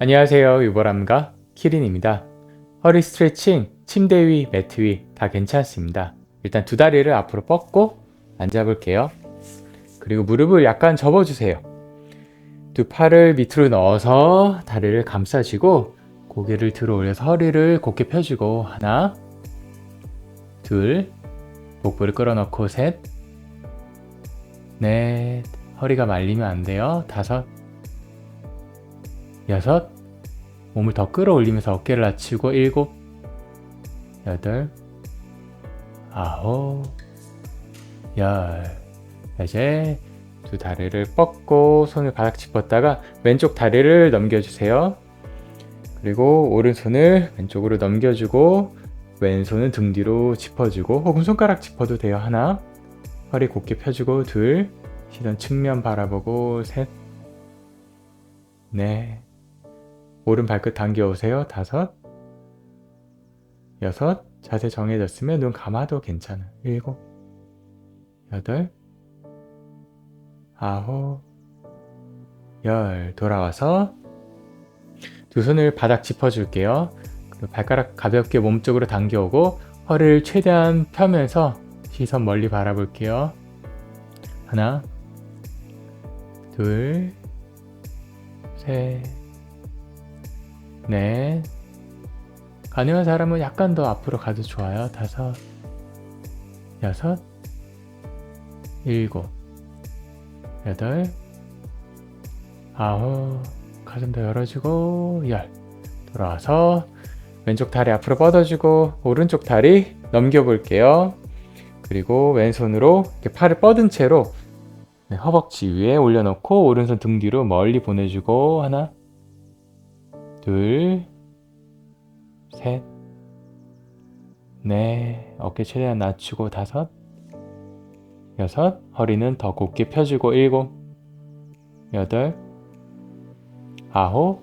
안녕하세요. 유보람과 키린입니다. 허리 스트레칭, 침대 위, 매트 위 다 괜찮습니다. 일단 두 다리를 앞으로 뻗고 앉아볼게요. 그리고 무릎을 약간 접어주세요. 두 팔을 밑으로 넣어서 다리를 감싸시고 고개를 들어 올려서 허리를 곧게 펴주고 하나, 둘, 복부를 끌어넣고 셋, 넷, 허리가 말리면 안 돼요. 다섯, 여섯, 몸을 더 끌어올리면서 어깨를 낮추고 일곱, 여덟, 아홉, 열. 이제 두 다리를 뻗고 손을 바닥 짚었다가 왼쪽 다리를 넘겨주세요. 그리고 오른손을 왼쪽으로 넘겨주고 왼손은 등 뒤로 짚어주고 혹은 손가락 짚어도 돼요. 하나, 허리 곧게 펴주고 둘, 시선 측면 바라보고 셋, 넷, 오른 발끝 당겨 오세요. 다섯, 여섯, 자세 정해졌으면 눈 감아도 괜찮아요. 일곱, 여덟, 아홉, 열. 돌아와서 두 손을 바닥 짚어줄게요. 발가락 가볍게 몸쪽으로 당겨오고 허리를 최대한 펴면서 시선 멀리 바라볼게요. 하나, 둘, 셋, 넷. 가능한 사람은 약간 더 앞으로 가도 좋아요. 다섯, 여섯, 일곱, 여덟, 아홉, 가슴 더 열어주고, 열. 돌아와서 왼쪽 다리 앞으로 뻗어주고, 오른쪽 다리 넘겨볼게요. 그리고 왼손으로 이렇게 팔을 뻗은 채로 네, 허벅지 위에 올려놓고, 오른손 등 뒤로 멀리 보내주고, 하나, 둘, 셋, 넷, 어깨 최대한 낮추고 다섯, 여섯, 허리는 더 곧게 펴주고 일곱, 여덟, 아홉,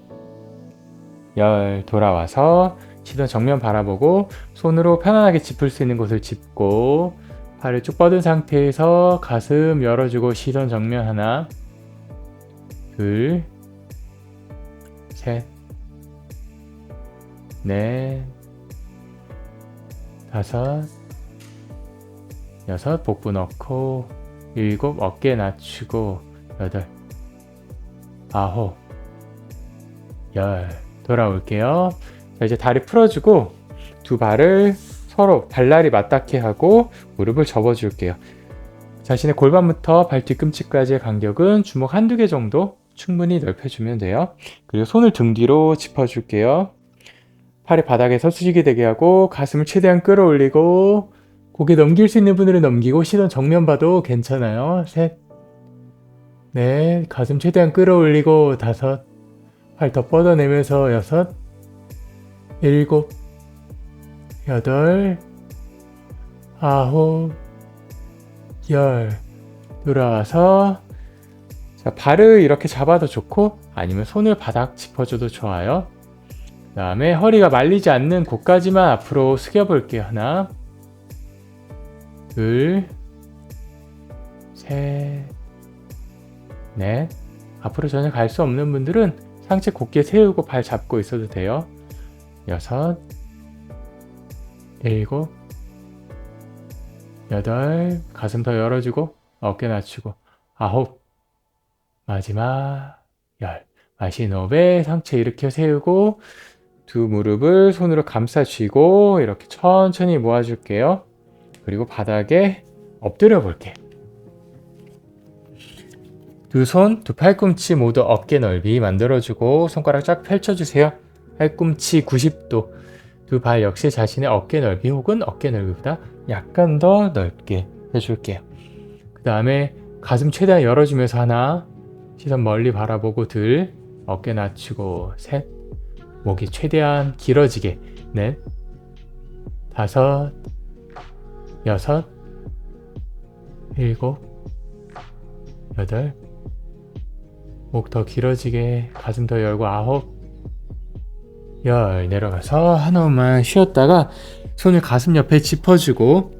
열. 돌아와서 시선 정면 바라보고 손으로 편안하게 짚을 수 있는 곳을 짚고 팔을 쭉 뻗은 상태에서 가슴 열어주고 시선 정면 하나, 둘, 셋, 넷, 다섯, 여섯 복부 넣고 일곱 어깨 낮추고 여덟 아홉 열 돌아올게요. 자, 이제 다리 풀어주고 두 발을 서로 발날이 맞닿게 하고 무릎을 접어줄게요. 자신의 골반부터 발 뒤꿈치까지의 간격은 주먹 한두 개 정도 충분히 넓혀주면 돼요. 그리고 손을 등 뒤로 짚어줄게요. 팔이 바닥에 서수시게 되게 하고 가슴을 최대한 끌어올리고 고개 넘길 수 있는 분들은 넘기고 시선 정면 봐도 괜찮아요. 셋, 넷, 가슴 최대한 끌어올리고 다섯, 팔 더 뻗어내면서 여섯, 일곱, 여덟, 아홉, 열. 돌아와서 자, 발을 이렇게 잡아도 좋고 아니면 손을 바닥 짚어줘도 좋아요. 그 다음에 허리가 말리지 않는 곳까지만 앞으로 숙여 볼게요. 하나, 둘, 셋, 넷. 앞으로 전혀 갈 수 없는 분들은 상체 곧게 세우고 발 잡고 있어도 돼요. 여섯, 일곱, 여덟, 가슴 더 열어주고 어깨 낮추고 아홉, 마지막 열. 마신 호흡에 상체 일으켜 세우고 두 무릎을 손으로 감싸 쥐고 이렇게 천천히 모아줄게요. 그리고 바닥에 엎드려 볼게. 두 손, 두 팔꿈치 모두 어깨 넓이 만들어주고 손가락 쫙 펼쳐주세요. 팔꿈치 90도. 두 발 역시 자신의 어깨 넓이 혹은 어깨 넓이보다 약간 더 넓게 해줄게요. 그 다음에 가슴 최대한 열어주면서 하나, 시선 멀리 바라보고 둘, 어깨 낮추고 셋, 목이 최대한 길어지게 넷, 다섯, 여섯, 일곱, 여덟, 목 더 길어지게 가슴 더 열고 아홉, 열 내려가서 한 호흡만 쉬었다가 손을 가슴 옆에 짚어주고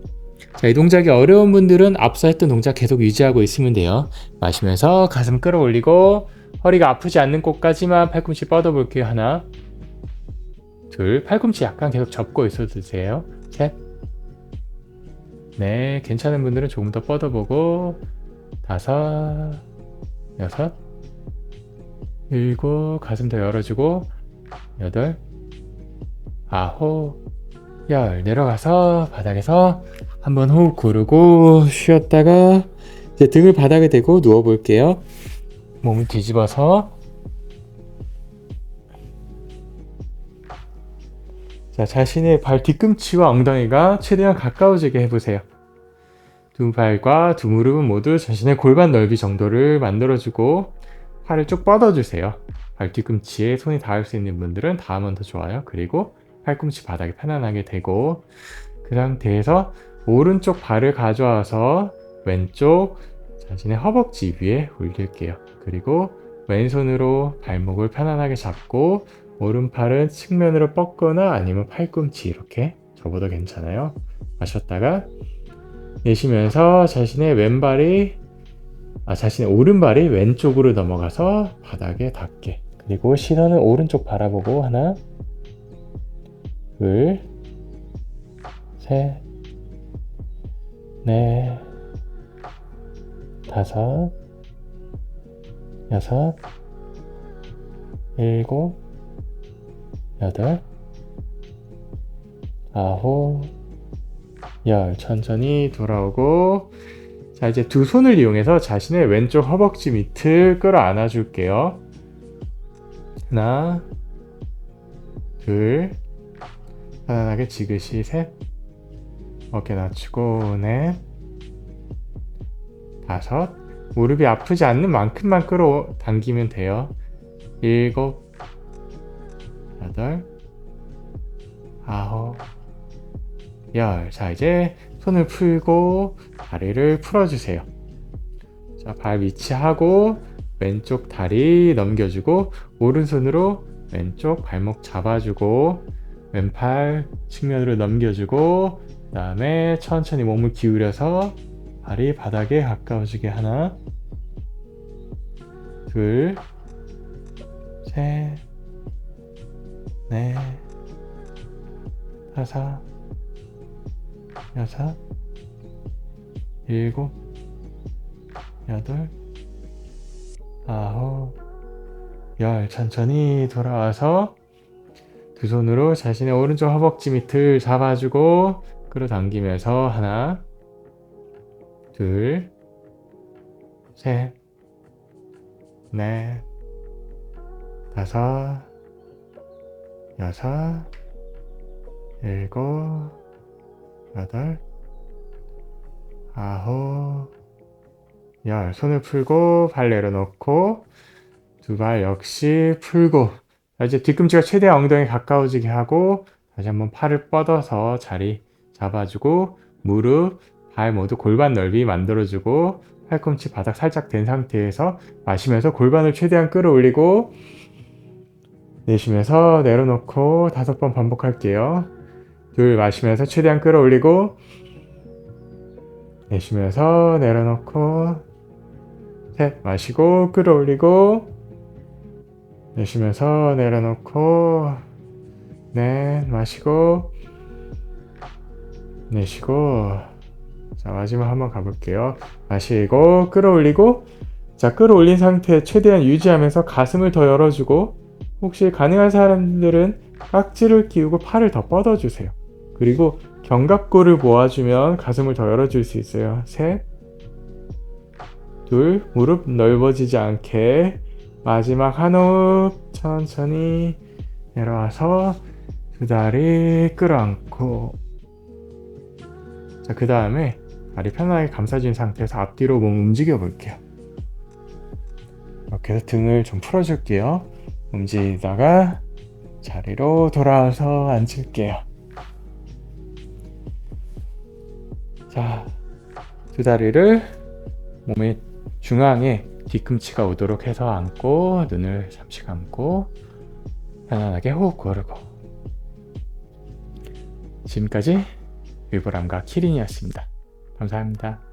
자, 이 동작이 어려운 분들은 앞서 했던 동작 계속 유지하고 있으면 돼요. 마시면서 가슴 끌어올리고 허리가 아프지 않는 곳까지만 팔꿈치 뻗어볼게요. 하나, 둘, 팔꿈치 약간 계속 접고 있어도 되세요. 셋, 네, 괜찮은 분들은 조금 더 뻗어보고 다섯, 여섯, 일곱, 가슴 더 열어주고 여덟, 아홉, 열 내려가서 바닥에서 한번 호흡 고르고 쉬었다가 이제 등을 바닥에 대고 누워 볼게요. 몸을 뒤집어서 자, 자신의 발 뒤꿈치와 엉덩이가 최대한 가까워지게 해보세요. 두 발과 두 무릎은 모두 자신의 골반 넓이 정도를 만들어주고 팔을 쭉 뻗어주세요. 발 뒤꿈치에 손이 닿을 수 있는 분들은 닿으면 더 좋아요. 그리고 팔꿈치 바닥에 편안하게 대고 그 상태에서 오른쪽 발을 가져와서 왼쪽 자신의 허벅지 위에 올릴게요. 그리고 왼손으로 발목을 편안하게 잡고 오른팔은 측면으로 뻗거나 아니면 팔꿈치 이렇게 접어도 괜찮아요. 마셨다가 내쉬면서 자신의 왼발이 아 자신의 오른발이 왼쪽으로 넘어가서 바닥에 닿게 그리고 시선은 오른쪽 바라보고 하나 둘 셋, 넷, 다섯, 여섯, 일곱, 여덟, 아홉, 열. 천천히 돌아오고, 자, 이제 두 손을 이용해서 자신의 왼쪽 허벅지 밑을 끌어안아 줄게요. 하나, 둘, 편안하게 지그시 셋, 어깨 낮추고 넷, 다섯, 무릎이 아프지 않는 만큼만 끌어당기면 돼요. 일곱, 여덟, 아홉, 열. 자, 이제 손을 풀고 다리를 풀어주세요. 자, 발 위치하고 왼쪽 다리 넘겨주고 오른손으로 왼쪽 발목 잡아주고 왼팔 측면으로 넘겨주고 그 다음에 천천히 몸을 기울여서 발이 바닥에 가까워지게 하나 둘 셋, 넷, 다섯, 여섯, 일곱, 여덟, 아홉, 열. 천천히 돌아와서 두 손으로 자신의 오른쪽 허벅지 밑을 잡아주고 끌어당기면서 하나, 둘, 셋, 넷, 다섯, 여섯, 일곱, 여덟, 아홉, 열. 손을 풀고 발 내려놓고 두 발 역시 풀고 자, 이제 뒤꿈치가 최대한 엉덩이 가까워지게 하고 다시 한번 팔을 뻗어서 자리 잡아주고 무릎, 발 모두 골반 넓이 만들어주고 팔꿈치 바닥 살짝 된 상태에서 마시면서 골반을 최대한 끌어올리고 내쉬면서 내려놓고 다섯 번 반복할게요. 둘 마시면서 최대한 끌어올리고 내쉬면서 내려놓고 셋 마시고 끌어올리고 내쉬면서 내려놓고 넷 마시고 내쉬고 자 마지막 한번 가볼게요 마시고 끌어올리고 자 끌어올린 상태 최대한 유지하면서 가슴을 더 열어주고 혹시 가능한 사람들은 깍지를 끼우고 팔을 더 뻗어주세요. 그리고 견갑골을 모아주면 가슴을 더 열어줄 수 있어요. 셋. 둘, 무릎 넓어지지 않게 마지막 한 호흡 천천히 내려와서 두 다리 끌어안고. 자, 그 다음에 다리 편하게 감싸진 상태에서 앞뒤로 몸 움직여 볼게요. 이렇게 해서 등을 좀 풀어줄게요. 움직이다가 자리로 돌아와서 앉을게요. 자, 두 다리를 몸의 중앙에 뒤꿈치가 오도록 해서 앉고 눈을 잠시 감고 편안하게 호흡 고르고 지금까지 위보람과 키린이었습니다. 감사합니다.